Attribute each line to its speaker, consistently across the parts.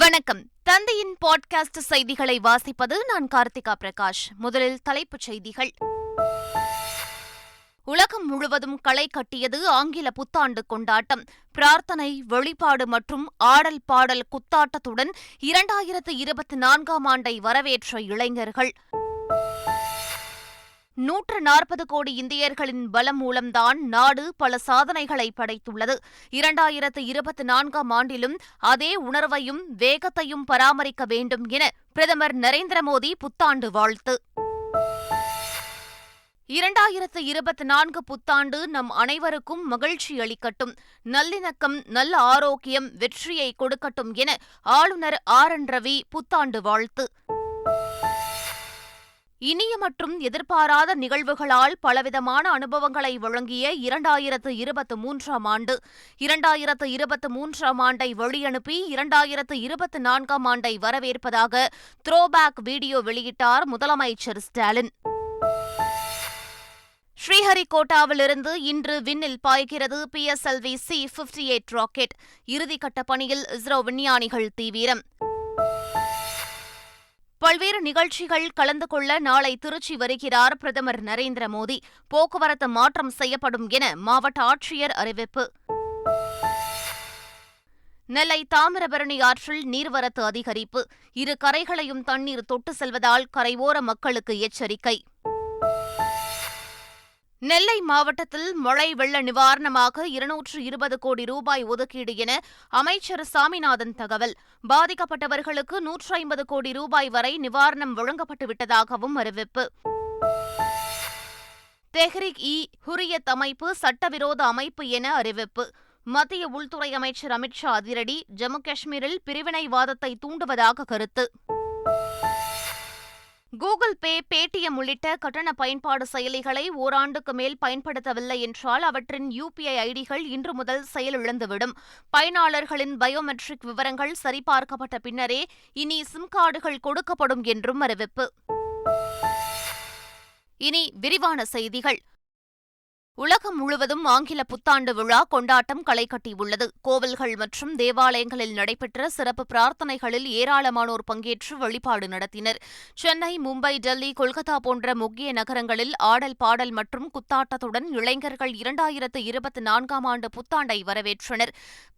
Speaker 1: வணக்கம் தந்தையின் பாட்காஸ்ட் செய்திகளை வாசிப்பது நான் கார்த்திகா பிரகாஷ் முதலில் தலைப்புச் செய்திகள் உலகம் முழுவதும் களை கட்டியது ஆங்கில புத்தாண்டு கொண்டாட்டம் பிரார்த்தனை வெளிப்பாடு மற்றும் ஆடல் பாடல் குத்தாட்டத்துடன் இரண்டாயிரத்து இருபத்தி நான்காம் ஆண்டை வரவேற்ற இளைஞர்கள் நூற்று நாற்பது கோடி இந்தியர்களின் பலம் மூலம்தான் நாடு பல சாதனைகளை படைத்துள்ளது இரண்டாயிரத்து இருபத்தி நான்காம் ஆண்டிலும் அதே உணர்வையும் வேகத்தையும் பராமரிக்க வேண்டும் என பிரதமர் நரேந்திர மோடி புத்தாண்டு வாழ்த்து இரண்டாயிரத்து இருபத்தி நான்கு புத்தாண்டு நம் அனைவருக்கும் மகிழ்ச்சி அளிக்கட்டும் நல்லிணக்கம் நல்ல ஆரோக்கியம் வெற்றியை கொடுக்கட்டும் என ஆளுநர் ஆர் என் ரவி புத்தாண்டு வாழ்த்து இனிய மற்றும் எதிர்பாராத நிகழ்வுகளால் பலவிதமான அனுபவங்களை வழங்கிய இரண்டாயிரத்து இருபத்தி மூன்றாம் ஆண்டு இரண்டாயிரத்து இருபத்தி மூன்றாம் ஆண்டை வழியனுப்பி இரண்டாயிரத்து இருபத்தி நான்காம் ஆண்டை வரவேற்பதாக த்ரோபேக் வீடியோ வெளியிட்டார் முதலமைச்சர் ஸ்டாலின் ஸ்ரீஹரிகோட்டாவிலிருந்து இன்று விண்ணில் பாய்கிறது P S LV C fifty eight rocket இறுதிக்கட்ட பணியில் இஸ்ரோ விஞ்ஞானிகள் தீவிரம் பல்வேறு நிகழ்ச்சிகள் கலந்து கொள்ள நாளை திருச்சி வருகிறார் பிரதமர் நரேந்திர மோடி போக்குவரத்து மாற்றம் செய்யப்படும் என மாவட்ட ஆட்சியர் அறிவிப்பு நெல்லை தாமிரபரணி ஆற்றில் நீர்வரத்து அதிகரிப்பு இரு கரைகளையும் தண்ணீர் தொட்டு செல்வதால் கரையோர மக்களுக்கு எச்சரிக்கை நெல்லை மாவட்டத்தில் மழை வெள்ள நிவாரணமாக இருநூற்று இருபது கோடி ரூபாய் ஒதுக்கீடு என அமைச்சர் சாமிநாதன் தகவல் பாதிக்கப்பட்டவர்களுக்கு நூற்று ஐம்பது கோடி ரூபாய் வரை நிவாரணம் வழங்கப்பட்டுவிட்டதாகவும் அறிவிப்பு தெஹ்ரிக் இ ஹுரியத் அமைப்பு சட்டவிரோத அமைப்பு என அறிவிப்பு மத்திய உள்துறை அமைச்சர் அமித்ஷா அதிரடி ஜம்மு காஷ்மீரில் பிரிவினைவாதத்தை தூண்டுவதாக கருத்து கூகுள் பே பேடிஎம் உள்ளிட்ட கட்டண பயன்பாடு செயலிகளை ஓராண்டுக்கு மேல் பயன்படுத்தவில்லை என்றால் அவற்றின் யுபிஐ ஐடிகள் இன்று முதல் செயலிழந்துவிடும் பயனாளர்களின் பயோமெட்ரிக் விவரங்கள் சரிபார்க்கப்பட்ட பின்னரே இனி சிம் கார்டுகள் கொடுக்கப்படும் என்றும் அறிவிப்பு இனி விரிவான செய்திகள் உலகம் முழுவதும் ஆங்கில புத்தாண்டு விழா கொண்டாட்டம் களை கட்டியுள்ளது கோவில்கள் மற்றும் தேவாலயங்களில் நடைபெற்ற சிறப்பு பிரார்த்தனைகளில் ஏராளமானோர் பங்கேற்று வழிபாடு நடத்தினர் சென்னை மும்பை டெல்லி கொல்கத்தா போன்ற முக்கிய நகரங்களில் ஆடல் பாடல் மற்றும் குத்தாட்டத்துடன் இளைஞர்கள் இரண்டாயிரத்து இருபத்தி நான்காம் ஆண்டு புத்தாண்டை வரவேற்றனர்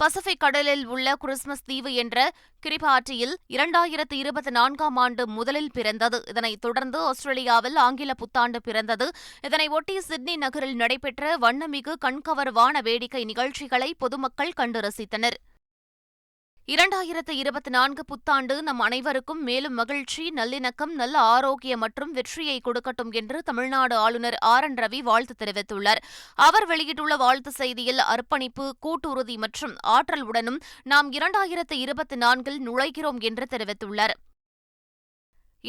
Speaker 1: பசிபிக் கடலில் உள்ள கிறிஸ்துமஸ் தீவு என்ற கிரிபாட்டியில் இரண்டாயிரத்து இருபத்தி நான்காம் ஆண்டு முதலில் பிறந்தது இதனைத் தொடர்ந்து ஆஸ்திரேலியாவில் ஆங்கில புத்தாண்டு பிறந்தது இதனையொட்டி சிட்னி நகரில் நடைபெற்ற நடைபெற்ற வண்ணமிகு கண்கவர்வான வேடிக்கை நிகழ்ச்சிகளை பொதுமக்கள் கண்டு ரசித்தனர் இரண்டாயிரத்து இருபத்தி நான்கு புத்தாண்டு நம் அனைவருக்கும் மேலும் மகிழ்ச்சி நல்லிணக்கம் நல்ல ஆரோக்கியம் மற்றும் வெற்றியை கொடுக்கட்டும் என்று தமிழ்நாடு ஆளுநர் ஆர் என் ரவி வாழ்த்து தெரிவித்துள்ளார் அவர் வெளியிட்டுள்ள வாழ்த்து செய்தியில் அர்ப்பணிப்பு கூட்டுறுதி மற்றும் ஆற்றல் உடனும் நாம் இரண்டாயிரத்து இருபத்தி நான்கில் நுழைகிறோம் என்று தெரிவித்துள்ளார்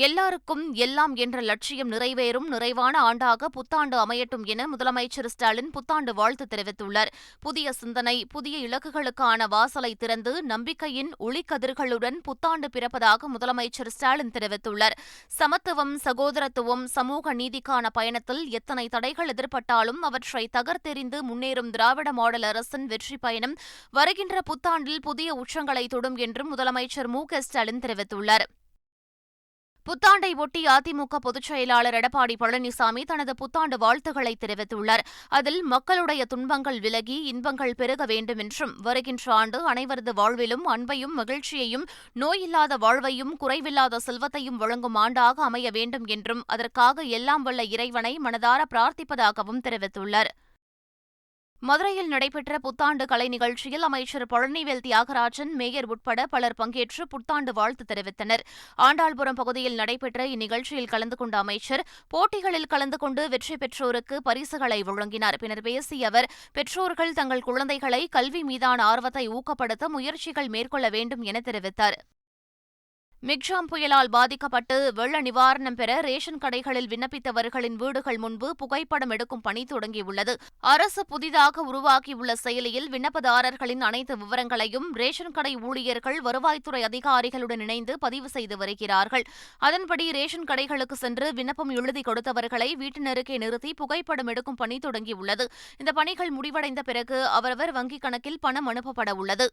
Speaker 1: எல்லாருக்கும் எல்லாம் என்ற லட்சியம் நிறைவேறும் நிறைவான ஆண்டாக புத்தாண்டு அமையட்டும் என முதலமைச்சர் ஸ்டாலின் புத்தாண்டு வாழ்த்து தெரிவித்துள்ளார் புதிய சிந்தனை புதிய இலக்குகளுக்கான வாசலை திறந்து நம்பிக்கையின் ஒளிக்கதிர்களுடன் புத்தாண்டு பிறப்பதாக முதலமைச்சர் ஸ்டாலின் தெரிவித்துள்ளார் சமத்துவம் சகோதரத்துவம் சமூக நீதிக்கான பயணத்தில் எத்தனை தடைகள் எதிர்பட்டாலும் அவற்றை தகர்த்தெறிந்து முன்னேறும் திராவிட மாடல் அரசின் வெற்றி பயணம் வருகின்ற புத்தாண்டில் புதிய உச்சங்களை தொடும் என்றும் முதலமைச்சர் மு க ஸ்டாலின் தெரிவித்துள்ளார் புத்தாண்டை ஒட்டி அதிமுக பொதுச் செயலாளர் எடப்பாடி பழனிசாமி தனது புத்தாண்டு வாழ்த்துக்களை தெரிவித்துள்ளார் அதில் மக்களுடைய துன்பங்கள் விலகி இன்பங்கள் பெருக வேண்டும் என்றும் வருகின்ற ஆண்டு அனைவரது வாழ்விலும் அன்பையும் மகிழ்ச்சியையும் நோயில்லாத வாழ்வையும் குறைவில்லாத செல்வத்தையும் வழங்கும் ஆண்டாக அமைய வேண்டும் என்றும் அதற்காக எல்லாம் வல்ல இறைவனை மனதார பிரார்த்திப்பதாகவும் தெரிவித்துள்ளார் மதுரையில் நடைபெற்ற புத்தாண்டு கலை நிகழ்ச்சியில் அமைச்சர் பழனிவேல் தியாகராஜன் மேயர் உட்பட பலர் பங்கேற்று புத்தாண்டு வாழ்த்து தெரிவித்தனர் ஆண்டாள்புரம் பகுதியில் நடைபெற்ற இந்நிகழ்ச்சியில் கலந்து கொண்ட அமைச்சர் போட்டிகளில் கலந்து கொண்டு வெற்றி பெற்றோருக்கு பரிசுகளை வழங்கினார் பின்னர் பேசிய அவர் பெற்றோர்கள் தங்கள் குழந்தைகளை கல்வி மீதான ஆர்வத்தை ஊக்கப்படுத்த முயற்சிகள் மேற்கொள்ள வேண்டும் என தெரிவித்தார் மிக்ஷாம் புயலால் பாதிக்கப்பட்டு வெள்ள நிவாரணம் பெற ரேஷன் கடைகளில் விண்ணப்பித்தவர்களின் வீடுகள் முன்பு புகைப்படம் எடுக்கும் பணி தொடங்கியுள்ளது அரசு புதிதாக உருவாக்கியுள்ள செயலியில் விண்ணப்பதாரர்களின் அனைத்து விவரங்களையும் ரேஷன் கடை ஊழியர்கள் வருவாய்த்துறை அதிகாரிகளுடன் இணைந்து பதிவு செய்து வருகிறார்கள் அதன்படி ரேஷன் கடைகளுக்கு சென்று விண்ணப்பம் எழுதி கொடுத்தவர்களை வீட்டினருக்கே நிறுத்தி புகைப்படம் எடுக்கும் பணி தொடங்கியுள்ளது இந்த பணிகள் முடிவடைந்த பிறகு அவரவர் வங்கிக் கணக்கில் பணம் அனுப்பப்பட உள்ளது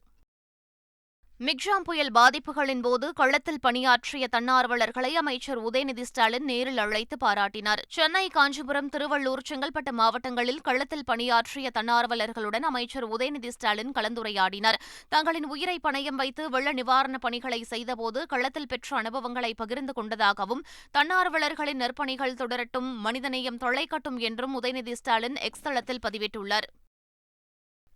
Speaker 1: மிக்ஜாம் புயல் பாதிப்புகளின் போது களத்தில் பணியாற்றிய தன்னார்வலர்களை அமைச்சர் உதயநிதி ஸ்டாலின் நேரில் அழைத்து பாராட்டினார் சென்னை காஞ்சிபுரம் திருவள்ளூர் செங்கல்பட்டு மாவட்டங்களில் களத்தில் பணியாற்றிய தன்னார்வலர்களுடன் அமைச்சர் உதயநிதி ஸ்டாலின் கலந்துரையாடினார் தங்களின் உயிரை பணயம் வைத்து வெள்ள நிவாரணப் பணிகளை செய்தபோது களத்தில் பெற்ற அனுபவங்களை பகிர்ந்து கொண்டதாகவும் தன்னார்வலர்களின் நற்பணிகள் தொடரட்டும் மனிதநேயம் தொலைக்கட்டும் என்றும் உதயநிதி ஸ்டாலின் எக்ஸ் தளத்தில் பதிவிட்டுள்ளார்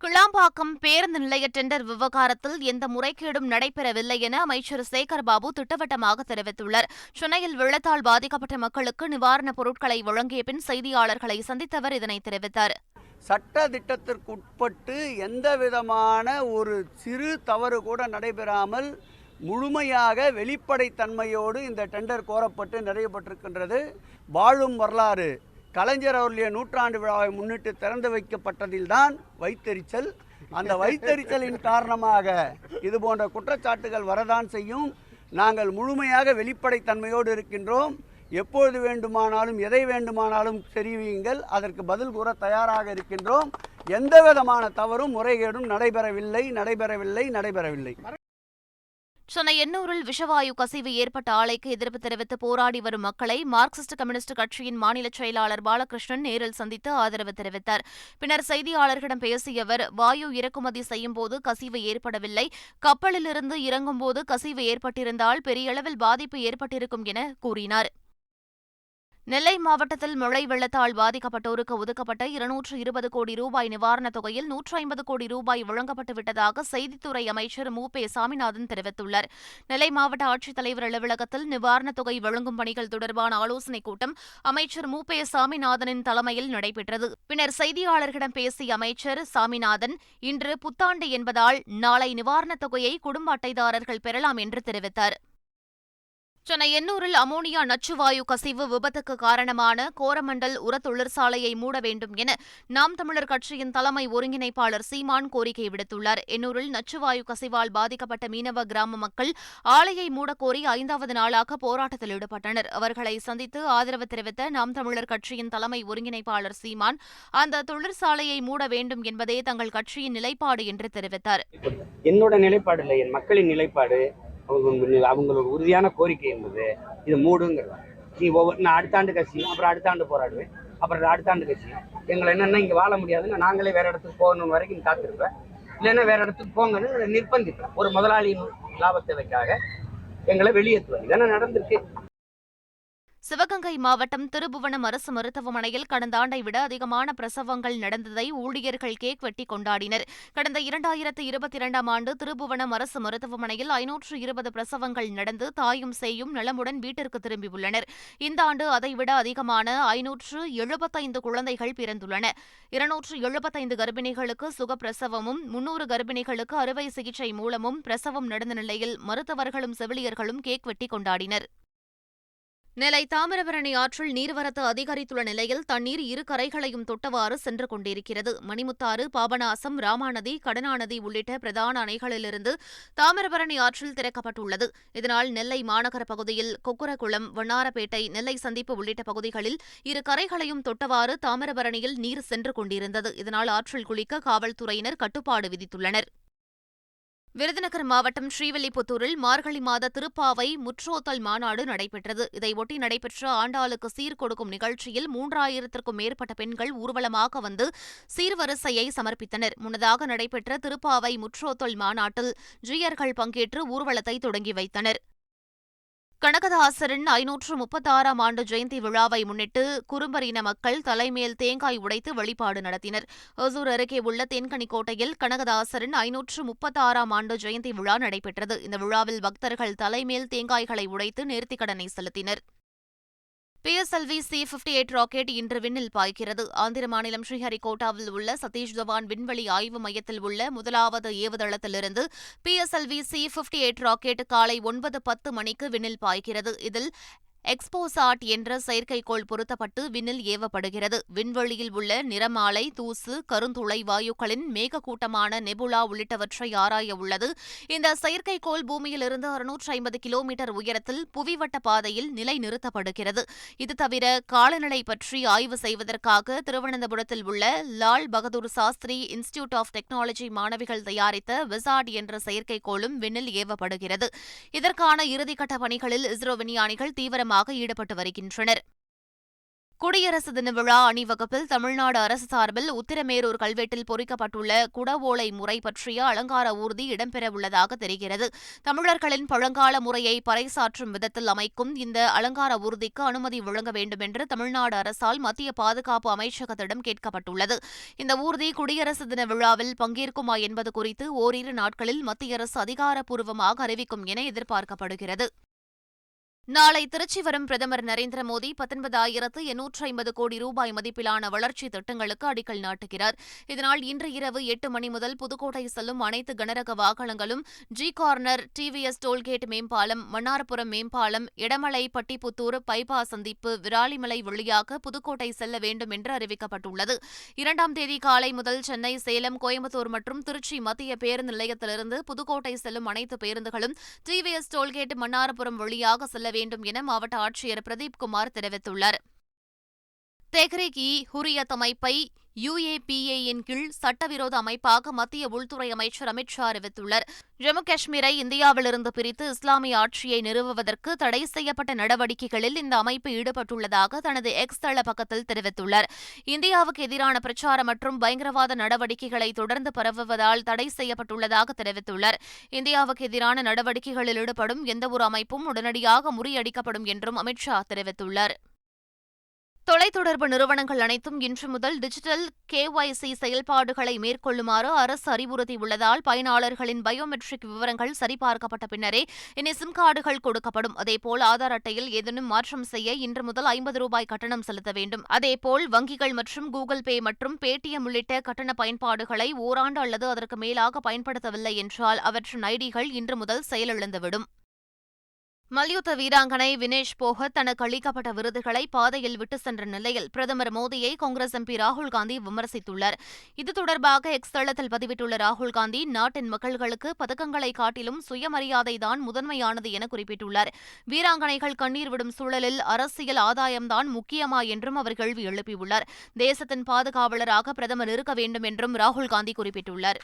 Speaker 1: கிளாம்பாக்கம் பேருந்து நிலைய டெண்டர் விவகாரத்தில் எந்த முறைகேடும் நடைபெறவில்லை என அமைச்சர் சேகர்பாபு திட்டவட்டமாக தெரிவித்துள்ளார் சென்னையில் வெள்ளத்தால் பாதிக்கப்பட்ட மக்களுக்கு நிவாரணப் பொருட்களை வழங்கிய பின் செய்தியாளர்களை சந்தித்தவர் இதனை தெரிவித்தார்
Speaker 2: சட்ட திட்டத்திற்கு உட்பட்டு எந்த விதமான ஒரு சிறு தவறு கூட நடைபெறாமல் முழுமையாக வெளிப்படைத்தன்மையோடு இந்த டெண்டர் கோரப்பட்டு நிறையப்பட்டிருக்கின்றது வாழும் வரலாறு கலைஞர் அவர்களுடைய நூற்றாண்டு விழாவை முன்னிட்டு திறந்து வைக்கப்பட்டதில்தான் வைத்தெரிச்சல் அந்த வைத்தறிச்சலின் காரணமாக இது போன்ற குற்றச்சாட்டுகள் வரதான் செய்யும் நாங்கள் முழுமையாக வெளிப்படைத்தன்மையோடு இருக்கின்றோம் எப்பொழுது வேண்டுமானாலும் எதை வேண்டுமானாலும் தெரிவியுங்கள் அதற்கு பதில் கூற தயாராக இருக்கின்றோம் எந்த விதமான தவறும் முறைகேடும் நடைபெறவில்லை நடைபெறவில்லை நடைபெறவில்லை
Speaker 1: சென்னை எண்ணூரில் விஷவாயு கசிவு ஏற்பட்ட ஆலைக்கு எதிர்ப்பு தெரிவித்து போராடி வரும் மக்களை மார்க்சிஸ்ட் கம்யூனிஸ்ட் கட்சியின் மாநில செயலாளர் பாலகிருஷ்ணன் நேரில் சந்தித்து ஆதரவு தெரிவித்தார் பின்னர் செய்தியாளர்களிடம் பேசிய அவர் வாயு இறக்குமதி செய்யும்போது கசிவு ஏற்படவில்லை கப்பலிலிருந்து இறங்கும்போது கசிவு ஏற்பட்டிருந்தால் பெரியளவில் பாதிப்பு ஏற்பட்டிருக்கும் என கூறினாா் நெல்லை மாவட்டத்தில் மழை வெள்ளத்தால் பாதிக்கப்பட்டோருக்கு ஒதுக்கப்பட்ட இருநூற்று இருபது கோடி ரூபாய் நிவாரணத் தொகையில் நூற்று ஐம்பது கோடி ரூபாய் வழங்கப்பட்டு விட்டதாக செய்தித்துறை அமைச்சர் மு பே சாமிநாதன் தெரிவித்துள்ளார் நெல்லை மாவட்ட ஆட்சித்தலைவர் அலுவலகத்தில் நிவாரணத் தொகை வழங்கும் பணிகள் தொடர்பான ஆலோசனைக் கூட்டம் அமைச்சர் மு பே சாமிநாதனின் தலைமையில் நடைபெற்றது பின்னர் செய்தியாளர்களிடம் பேசிய அமைச்சர் சாமிநாதன் இன்று புத்தாண்டு என்பதால் நாளை நிவாரணத் தொகையை குடும்ப அட்டைதாரர்கள் பெறலாம் என்று தெரிவித்தார் சென்னை எண்ணூரில் அமோனியா நச்சுவாயு கசிவு விபத்துக்கு காரணமான கோரமண்டல் உர தொழிற்சாலையை மூட வேண்டும் என நாம் தமிழர் கட்சியின் தலைமை ஒருங்கிணைப்பாளர் சீமான் கோரிக்கை விடுத்துள்ளார் எண்ணூரில் நச்சுவாயு கசிவால் பாதிக்கப்பட்ட மீனவ கிராம மக்கள் ஆலையை மூடக்கோரி ஐந்தாவது நாளாக போராட்டத்தில் ஈடுபட்டனர் அவர்களை சந்தித்து ஆதரவு தெரிவித்த நாம் தமிழர் கட்சியின் தலைமை ஒருங்கிணைப்பாளர் சீமான் அந்த தொழிற்சாலையை மூட வேண்டும் என்பதே தங்கள் கட்சியின் நிலைப்பாடு என்று தெரிவித்தார்
Speaker 2: என்னோட நிலைப்பாடு இல்லை என் மக்களின் நிலைப்பாடு அவங்க அவங்களோட உறுதியான கோரிக்கை என்பது இது மூடுங்கிறது நீ ஒவ்வொரு நான் அடுத்த ஆண்டு கட்சியும் அப்புறம் அடுத்த ஆண்டு போராடுவேன் அப்புறம் அடுத்த ஆண்டு கட்சியும் எங்களை என்னென்னா இங்கே வாழ முடியாதுன்னு நாங்களே வேறு இடத்துக்கு போகணும் வரைக்கும் காத்திருப்பேன் இல்லைன்னா வேறு இடத்துக்கு போங்கன்னு நிர்பந்திப்பேன் ஒரு முதலாளியின் லாபத்தேவைக்காக எங்களை வெளியேற்றுவேன் இதெல்லாம் நடந்திருக்கு
Speaker 1: சிவகங்கை மாவட்டம் திருபுவனம் அரசு மருத்துவமனையில் கடந்த ஆண்டை விட அதிகமான பிரசவங்கள் நடந்ததை ஊழியர்கள் கேக் வெட்டி கொண்டாடினர் கடந்த இரண்டாயிரத்து இருபத்தி இரண்டாம் ஆண்டு திருபுவனம் அரசு மருத்துவமனையில் ஐநூற்று இருபது பிரசவங்கள் நடந்து தாயும் சேயும் நலமுடன் வீட்டிற்கு திரும்பியுள்ளனர் இந்த ஆண்டு அதைவிட அதிகமான ஐநூற்று எழுபத்தைந்து குழந்தைகள் பிறந்துள்ளன இருநூற்று எழுபத்தைந்து கர்ப்பிணிகளுக்கு சுகப்பிரசவமும் முன்னூறு கர்ப்பிணிகளுக்கு அறுவை சிகிச்சை மூலமும் பிரசவம் நடந்த நிலையில் மருத்துவர்களும் செவிலியர்களும் கேக் வெட்டி கொண்டாடினர் நெல்லை தாமிரபரணி ஆற்றில் நீர்வரத்து அதிகரித்துள்ள நிலையில் தண்ணீர் இரு கரைகளையும் தொட்டவாறு சென்று கொண்டிருக்கிறது மணிமுத்தாறு பாபநாசம் ராமாநதி கடனாநதி உள்ளிட்ட பிரதான அணைகளிலிருந்து தாமிரபரணி ஆற்றில் திறக்கப்பட்டுள்ளது இதனால் நெல்லை மாநகர பகுதியில் கொக்குரகுளம் வண்ணாரப்பேட்டை நெல்லை சந்திப்பு உள்ளிட்ட பகுதிகளில் இரு கரைகளையும் தொட்டவாறு தாமிரபரணியில் நீர் சென்று கொண்டிருந்தது இதனால் ஆற்றில் குளிக்க காவல்துறையினர் கட்டுப்பாடு விதித்துள்ளனர் விருதுநகர் மாவட்டம் ஸ்ரீவில்லிபுத்தூரில் மார்கழி மாத திருப்பாவை முற்றோத்தல் மாநாடு நடைபெற்றது இதையொட்டி நடைபெற்ற ஆண்டாளுக்கு சீர்கொடுக்கும் நிகழ்ச்சியில் மூன்றாயிரத்திற்கும் மேற்பட்ட பெண்கள் ஊர்வலமாக வந்து சீர்வரிசையை சமர்ப்பித்தனர் முன்னதாக நடைபெற்ற திருப்பாவை முற்றோத்தல் மாநாட்டில் ஜீயர்கள் பங்கேற்று ஊர்வலத்தை தொடங்கி வைத்தனர் கனகதாசரின் ஐநூற்று முப்பத்தாறாம் ஆண்டு ஜெயந்தி விழாவை முன்னிட்டு குறும்பரின மக்கள் தலைமேல் தேங்காய் உடைத்து வழிபாடு நடத்தினர் ஒசூர் அருகே உள்ள தேன்கனி கோட்டையில் கனகதாசரின் ஐநூற்று முப்பத்தாறாம் ஆண்டு ஜெயந்தி விழா நடைபெற்றது இந்த விழாவில் பக்தர்கள் தலைமேல் தேங்காய்களை உடைத்து நேர்த்திக்கடனை செலுத்தினர் PSLV C fifty eight rocket இன்று விண்ணில் பாய்கிறது ஆந்திர மாநிலம் ஸ்ரீஹரிகோட்டாவில் உள்ள சதீஷ் தவான் விண்வெளி ஆய்வு மையத்தில் உள்ள முதலாவது ஏவுதளத்திலிருந்து PSLV C fifty eight rocket காலை ஒன்பது பத்து மணிக்கு விண்ணில் பாய்கிறது இதில் எக்ஸ்போசாட் என்ற செயற்கைக்கோள் பொருத்தப்பட்டு விண்ணில் ஏவப்படுகிறது விண்வெளியில் உள்ள நிறமாலை தூசு கருந்துளை வாயுக்களின் மேகக்கூட்டமான நெபுலா உள்ளிட்டவற்றை ஆராய உள்ளது இந்த செயற்கைக்கோள் பூமியிலிருந்து அறுநூற்றி ஐம்பது கிலோமீட்டர் உயரத்தில் புவிவட்ட பாதையில் நிலை நிறுத்தப்படுகிறது இது தவிர காலநிலை பற்றி ஆய்வு செய்வதற்காக திருவனந்தபுரத்தில் உள்ள Lal Bahadur Shastri institute of technology மாணவிகள் தயாரித்த விசாட் என்ற செயற்கைக்கோளும் விண்ணில் ஏவப்படுகிறது இதற்கான இறுதிக்கட்ட பணிகளில் இஸ்ரோ விஞ்ஞானிகள் தீவிரமாக தீவிரமாக ஈடுபட்டு வருகின்றனர் குடியரசு தின விழா அணிவகுப்பில் தமிழ்நாடு அரசு சார்பில் உத்திரமேரூர் கல்வெட்டில் பொறிக்கப்பட்டுள்ள குடவோலை முறை பற்றிய அலங்கார ஊர்தி இடம்பெறவுள்ளதாக தெரிகிறது தமிழர்களின் பழங்கால முறையை பறைசாற்றும் விதத்தில் அமைக்கும் இந்த அலங்கார ஊர்திக்கு அனுமதி வழங்க வேண்டும் என்று தமிழ்நாடு அரசால் மத்திய பாதுகாப்பு அமைச்சகத்திடம் கேட்கப்பட்டுள்ளது இந்த ஊர்தி குடியரசு தின விழாவில் பங்கேற்குமா என்பது குறித்து ஓரிரு நாட்களில் மத்திய அரசு அதிகாரப்பூர்வமாக அறிவிக்கும் என எதிர்பார்க்கப்படுகிறது நாளை திருச்சி வரும் பிரதமர் நரேந்திர மோடி பத்தொன்பதாயிரத்து எண்ணூற்று ஐம்பது கோடி ரூபாய் மதிப்பிலான வளர்ச்சி திட்டங்களுக்கு அடிக்கல் நாட்டுகிறார் இதனால் இன்று இரவு எட்டு மணி முதல் புதுக்கோட்டை செல்லும் அனைத்து கனரக வாகனங்களும் ஜி கார்னர் டிவிஎஸ் டோல்கேட் மேம்பாலம் மன்னார்புரம் மேம்பாலம் இடமலை பட்டிப்புத்தூர் பைபா சந்திப்பு விராலிமலை வழியாக புதுக்கோட்டை செல்ல வேண்டும் என்று அறிவிக்கப்பட்டுள்ளது இரண்டாம் தேதி காலை முதல் சென்னை சேலம் கோயம்புத்தூர் மற்றும் திருச்சி மத்திய பேருந்து நிலையத்திலிருந்து புதுக்கோட்டை செல்லும் அனைத்து பேருந்துகளும் டிவிஎஸ் டோல்கேட் மன்னார்புரம் வழியாக செல்ல வேண்டும் என மாவட்ட ஆட்சியர் பிரதீப் குமார் தெரிவித்துள்ளார் தெஹ்ரிக் இ ஹுரியத் அமைப்பை யுஏபிஏயின் கீழ் சட்டவிரோத அமைப்பாக மத்திய உள்துறை அமைச்சர் அமித் ஷா அறிவித்துள்ளார் ஜம்மு காஷ்மீரை இந்தியாவிலிருந்து பிரித்து இஸ்லாமிய ஆட்சியை நிறுவுவதற்கு தடை செய்யப்பட்ட நடவடிக்கைகளில் இந்த அமைப்பு ஈடுபட்டுள்ளதாக தனது எக்ஸ் தள பக்கத்தில் தெரிவித்துள்ளார் இந்தியாவுக்கு எதிரான பிரச்சாரம் மற்றும் பயங்கரவாத நடவடிக்கைகளை தொடர்ந்து பரவுவதால் தடை செய்யப்பட்டுள்ளதாக தெரிவித்துள்ளார் இந்தியாவுக்கு எதிரான நடவடிக்கைகளில் ஈடுபடும் எந்தவொரு அமைப்பும் உடனடியாக முறியடிக்கப்படும் என்றும் அமித் ஷா தெரிவித்துள்ளார் தொலைத்தொடர்பு நிறுவனங்கள் அனைத்தும் இன்று முதல் டிஜிட்டல் கேஒய்சி செயல்பாடுகளை மேற்கொள்ளுமாறு அரசு அறிவுறுத்தியுள்ளதால் பயனாளர்களின் பயோமெட்ரிக் விவரங்கள் சரிபார்க்கப்பட்ட பின்னரே இனி சிம் கார்டுகள் கொடுக்கப்படும் அதேபோல் ஆதார் அட்டையில் ஏதேனும் மாற்றம் செய்ய இன்று முதல் ஐம்பது ரூபாய் கட்டணம் செலுத்த வேண்டும் அதேபோல் வங்கிகள் மற்றும் கூகுள் பே மற்றும் பேடிஎம் உள்ளிட்ட கட்டண பயன்பாடுகளை ஓராண்டு அல்லது அதற்கு மேலாக பயன்படுத்தவில்லை என்றால் அவற்றின் ஐடிகள் இன்று முதல் செயலிழந்துவிடும் மல்யுத்த வீராங்கனை வினேஷ் போகத் தனக்கு அளிக்கப்பட்ட விருதுகளை பாதையில் விட்டு சென்ற நிலையில் பிரதமர் மோடியை காங்கிரஸ் எம்பி ராகுல்காந்தி விமர்சித்துள்ளார் இது தொடர்பாக எக்ஸ் தளத்தில் பதிவிட்டுள்ள ராகுல்காந்தி நாட்டின் மக்கள்களுக்கு பதக்கங்களை காட்டிலும் சுயமரியாதைதான் முதன்மையானது என குறிப்பிட்டுள்ளார் வீராங்கனைகள் கண்ணீர் விடும் சூழலில் அரசியல் ஆதாயம்தான் முக்கியமா என்றும் அவர் கேள்வி எழுப்பியுள்ளார் தேசத்தின் பாதுகாவலராக பிரதமர் இருக்க வேண்டும் என்றும் ராகுல்காந்தி குறிப்பிட்டுள்ளார்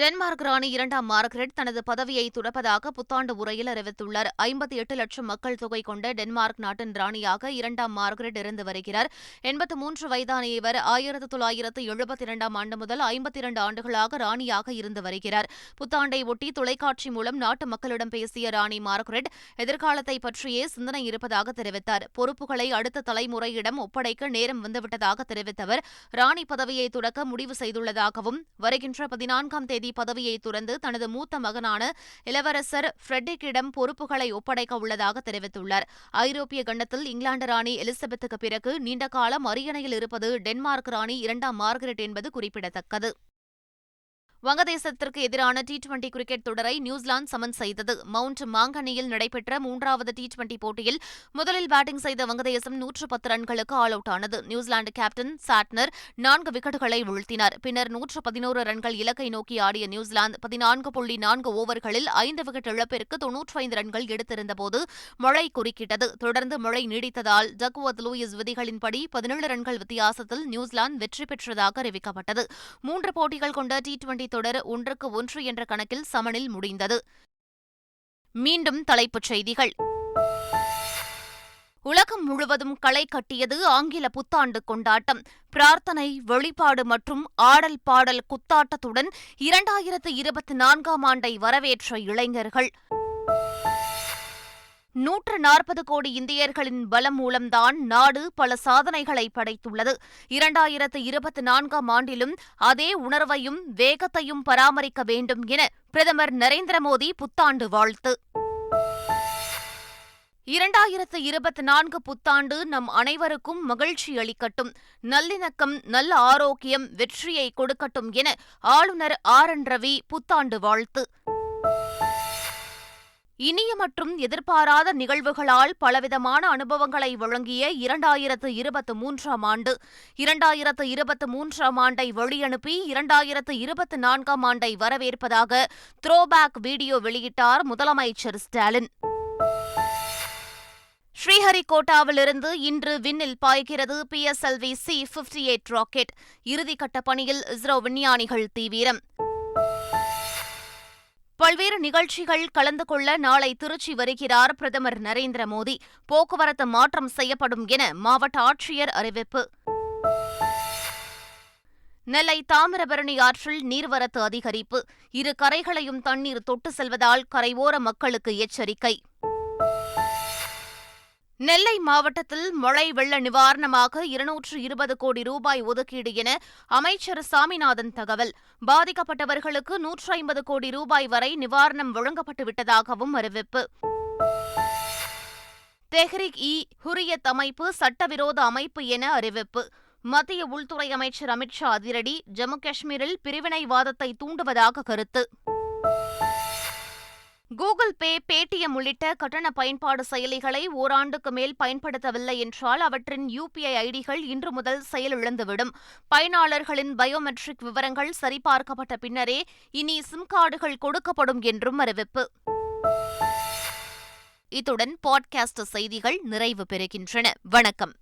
Speaker 1: டென்மார்க் ராணி இரண்டாம் மார்க்ரெட் தனது பதவியை துறப்பதாக புத்தாண்டு உரையில் அறிவித்துள்ளார் ஐம்பத்தி எட்டு லட்சம் மக்கள் தொகை கொண்ட டென்மார்க் நாட்டின் ராணியாக இரண்டாம் மார்க்ரெட் இருந்து வருகிறார் எண்பத்து மூன்று வயதான இவர் ஆயிரத்து தொள்ளாயிரத்து எழுபத்தி இரண்டாம் ஆண்டு முதல் ஐம்பத்தி இரண்டு ஆண்டுகளாக ராணியாக இருந்து வருகிறார் புத்தாண்டை ஒட்டி தொலைக்காட்சி மூலம் நாட்டு மக்களிடம் பேசிய ராணி மார்கரெட் எதிர்காலத்தை பற்றியே சிந்தனை இருப்பதாக தெரிவித்தார் பொறுப்புகளை அடுத்த தலைமுறையிடம் ஒப்படைக்க நேரம் வந்துவிட்டதாக தெரிவித்த அவர் ராணி பதவியை துறக்க முடிவு செய்துள்ளதாகவும் வருகின்ற பதினான்காம் தேதி தேதி பதவியை துறந்து தனது மூத்த மகனான இளவரசர் ஃப்ரெட்ரிக்கிடம் பொறுப்புகளை ஒப்படைக்க உள்ளதாக தெரிவித்துள்ளார் ஐரோப்பிய கண்டத்தில் இங்கிலாந்து ராணி எலிசபெத்துக்கு பிறகு நீண்டகாலம் அரியணையில் இருப்பது டென்மார்க் ராணி இரண்டாம் மார்கரெட் என்பது குறிப்பிடத்தக்கது வங்கதேசத்திற்கு எதிரான டி டுவெண்டி கிரிக்கெட் தொடரை நியூசிலாந்து சமன் செய்தது மவுண்ட் மாங்கனியில் நடைபெற்ற மூன்றாவது டி டுவெண்டி போட்டியில் முதலில் பேட்டிங் செய்த வங்கதேசம் நூற்று பத்து ரன்களுக்கு ஆல் அவுட் ஆனது நியூசிலாந்து கேப்டன் சாட்னர் நான்கு விக்கெட்டுகளை வீழ்த்தினார் பின்னர் நூற்று பதினோரு ரன்கள் இலக்கை நோக்கி ஆடிய நியூசிலாந்து பதினான்கு புள்ளி நான்கு ஓவர்களில் ஐந்து விக்கெட் இழப்பிற்கு ஐந்து ரன்கள் எடுத்திருந்தபோது மழை குறுக்கிட்டது தொடர்ந்து மழை நீடித்ததால் டக்வத் லூயிஸ் விதிகளின்படி பதினேழு ரன்கள் வித்தியாசத்தில் நியூசிலாந்து வெற்றி பெற்றதாக அறிவிக்கப்பட்டது மூன்று போட்டிகள் கொண்ட டி டுவெண்டி தொடர் ஒன்றுக்கு ஒன்று என்ற கணக்கில் சமனில் முடிந்தது மீண்டும் தலைப்புச் செய்திகள் உலகம் முழுவதும் களை கட்டியது ஆங்கில புத்தாண்டு கொண்டாட்டம் பிரார்த்தனை வெளிப்பாடு மற்றும் ஆடல் பாடல் குத்தாட்டத்துடன் இரண்டாயிரத்து இருபத்தி நான்காம் ஆண்டை வரவேற்ற இளைஞர்கள் நூற்று நாற்பது கோடி இந்தியர்களின் பலம் மூலம்தான் நாடு பல சாதனைகளை படைத்துள்ளது இரண்டாயிரத்து இருபத்தி நான்காம் ஆண்டிலும் அதே உணர்வையும் வேகத்தையும் பராமரிக்க வேண்டும் என பிரதமர் நரேந்திர மோடி புத்தாண்டு வாழ்த்து இரண்டாயிரத்து இருபத்தி நான்கு புத்தாண்டு நம் அனைவருக்கும் மகிழ்ச்சி அளிக்கட்டும் நல்லிணக்கம் நல்ல ஆரோக்கியம் வெற்றியை கொடுக்கட்டும் என ஆளுநர் ஆர் என் ரவி புத்தாண்டு வாழ்த்து இனிய மற்றும் எதிர்பாராத நிகழ்வுகளால் பலவிதமான அனுபவங்களை வழங்கிய இரண்டாயிரத்து இருபத்து மூன்றாம் ஆண்டு இரண்டாயிரத்து இருபத்து மூன்றாம் ஆண்டை வழியனுப்பி இரண்டாயிரத்து இருபத்தி நான்காம் ஆண்டை வரவேற்பதாக த்ரோபேக் வீடியோ வெளியிட்டார் முதலமைச்சர் ஸ்டாலின் ஸ்ரீஹரிகோட்டாவிலிருந்து இன்று விண்ணில் பாய்கிறது P PSLV C fifty eight rocket இறுதிக்கட்ட பணியில் இஸ்ரோ விஞ்ஞானிகள் தீவிரம் பல்வேறு நிகழ்ச்சிகள் கலந்து கொள்ள நாளை திருச்சி வருகிறார் பிரதமர் நரேந்திர மோடி போக்குவரத்து மாற்றம் செய்யப்படும் என மாவட்ட ஆட்சியர் அறிவிப்பு நெல்லை தாமிரபரணி ஆற்றில் நீர்வரத்து அதிகரிப்பு இரு கரைகளையும் தண்ணீர் தொட்டு செல்வதால் கரையோர மக்களுக்கு எச்சரிக்கை நெல்லை மாவட்டத்தில் மழை வெள்ள நிவாரணமாக இருநூற்று இருபது கோடி ரூபாய் ஒதுக்கீடு என அமைச்சர் சாமிநாதன் தகவல் பாதிக்கப்பட்டவர்களுக்கு நூற்று ஐம்பது கோடி ரூபாய் வரை நிவாரணம் வழங்கப்பட்டு விட்டதாகவும் அறிவிப்பு தெஹ்ரிக் இ ஹுரியத் அமைப்பு சட்டவிரோத அமைப்பு என அறிவிப்பு மத்திய உள்துறை அமைச்சர் அமித்ஷா அதிரடி ஜம்மு காஷ்மீரில் பிரிவினைவாதத்தை தூண்டுவதாக கருத்து கூகுள் பே பேடிஎம் உள்ளிட்ட கட்டண பயன்பாடு செயலிகளை ஓராண்டுக்கு மேல் பயன்படுத்தவில்லை என்றால் அவற்றின் யுபிஐ ஐடிகள் இன்று முதல் செயலிழந்துவிடும் பயனாளர்களின் பயோமெட்ரிக் விவரங்கள் சரிபார்க்கப்பட்ட பின்னரே இனி சிம் கார்டுகள் கொடுக்கப்படும் என்றும் அறிவிப்பு இத்துடன் பாட்காஸ்ட் செய்திகள் நிறைவு பெறுகின்றன வணக்கம்